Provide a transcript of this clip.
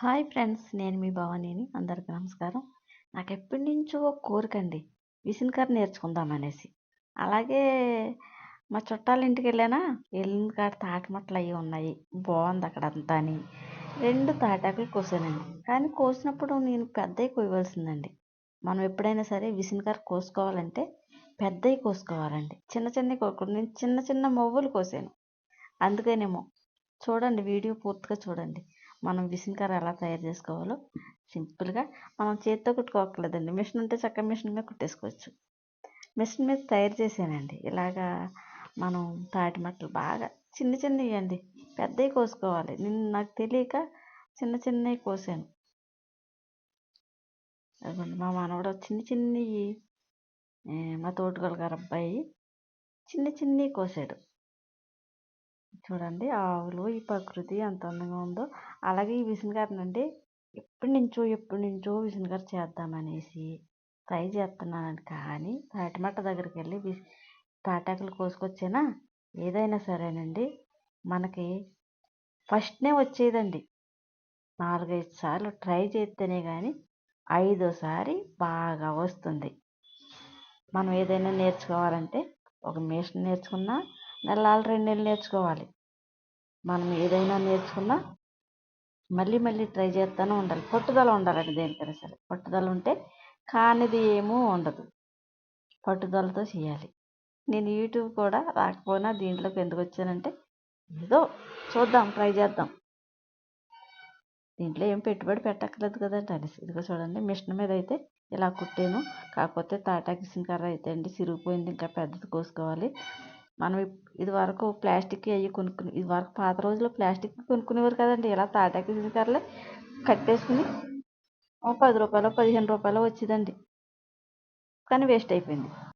Hi friends నేను మీ భవానీని. అందరికీ నమస్కారం. నాకు ఎప్పటి నుంచో కోరిక అండి. విసిన్ కర్ర నేర్చుకుందామనేసి అలాగే మా చుట్టాల ఇంటికి వెళ్ళానా? వెళ్ళిన కాడ తాటిమట్టలు అవి ఉన్నాయి. బాగుంది అక్కడ అంతా అని రెండు తాటాకులు కోసానండి. కానీ కోసినప్పుడు నేను పెద్దవి కోయవలసిందండి మనం ఎప్పుడైనా సరే విసిన్ కర్ర కోసుకోవాలంటే పెద్దవి కోసుకోవాలండి. చిన్న చిన్నవి కోకూడదు నేను చిన్న చిన్న మొవ్వులు కోసాను. అందుకేనేమో. చూడండి వీడియో పూర్తిగా చూడండి. మనం విసిన్ కర్ర ఎలా తయారు చేసుకోవాలో సింపుల్గా మనం చేతితో కుట్టుకోవట్లేదండి మిషన్ ఉంటే చక్కగా మిషన్ మీద కుట్టేసుకోవచ్చు. మిషన్ మీద తయారు చేశానండి. ఇలాగా మనం తాటి మట్టలు బాగా చిన్న చిన్నవి అండి. పెద్దవి కోసుకోవాలి. నేను నాకు తెలియక చిన్న చిన్నవి కోసాను. అదిగోండి మా మనవడు చిన్న చిన్నవి మా తోటగల గారు అబ్బాయి చిన్న చిన్నవి కోసాడు. చూడండి ఆవులు ఈ ప్రకృతి ఎంత అందంగా ఉందో. అలాగే ఈ విసనకర్రనండి ఎప్పటి నుంచో ఎప్పటి నుంచో విసనకర్ర చేద్దామనేసి ట్రై చేస్తున్నానండి. కానీ తాటిమట్ట దగ్గరికి వెళ్ళి విస్ తాటాకులు కోసుకొచ్చేనా? ఏదైనా సరేనండి. మనకి ఫస్ట్నే వచ్చేదండి. నాలుగైదు సార్లు ట్రై చేస్తేనే కానీ ఐదోసారి బాగా వస్తుంది. మనం ఏదైనా నేర్చుకోవాలంటే ఒక మిషన్ నేర్చుకున్నా నెలలు రెండు నెలలు నేర్చుకోవాలి. మనం ఏదైనా నేర్చుకున్నా మళ్ళీ మళ్ళీ ట్రై చేస్తూనే ఉండాలి. పట్టుదల ఉండాలండి దేనికైనా సరే. పట్టుదల ఉంటే కానిది ఏమూ ఉండదు. పట్టుదలతో చేయాలి. నేను యూట్యూబ్ కూడా రాకపోయినా దీంట్లోకి ఎందుకు వచ్చానంటే ఏదో చూద్దాం ట్రై చేద్దాం. దీంట్లో ఏం పెట్టుబడి పెట్టక్కర్లేదు కదండి అనేసి. ఇదిగో చూడండి మిషన్ మీద అయితే ఇలా కుట్టాను. కాకపోతే తాటాకి కర్ర అయితే అండి సిరిగిపోయింది. ఇంకా పెద్దది కోసుకోవాలి. మనం ఇది వరకు ప్లాస్టిక్ అవి కొనుక్కుని ఇది వరకు పాత రోజుల్లో ప్లాస్టిక్ కొనుక్కునేవారు కదండి. ఇలా తాటాకి కర్రలే కట్టేసుకుని పది రూపాయలు పదిహేను రూపాయలు వచ్చేదండి. కానీ వేస్ట్ అయిపోయింది.